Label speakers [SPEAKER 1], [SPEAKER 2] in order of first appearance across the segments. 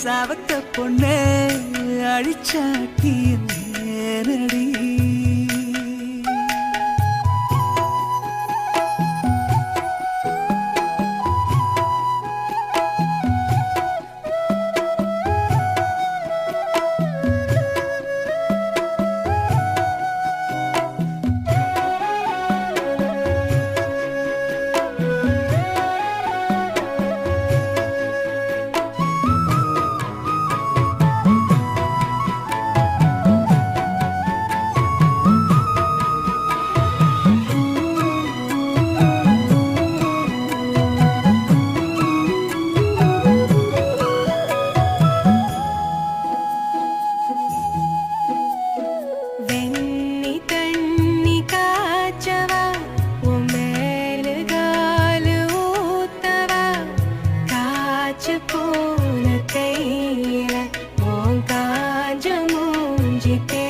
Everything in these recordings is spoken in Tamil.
[SPEAKER 1] சவத்த பொண்ணு அழிச்சாட்டிய நேரடி. যে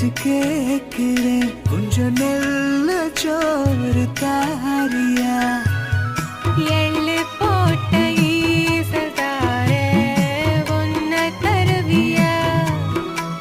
[SPEAKER 1] வச்சு கேட்கிறேன். கொஞ்சம் நல்ல சோறு தாரியா.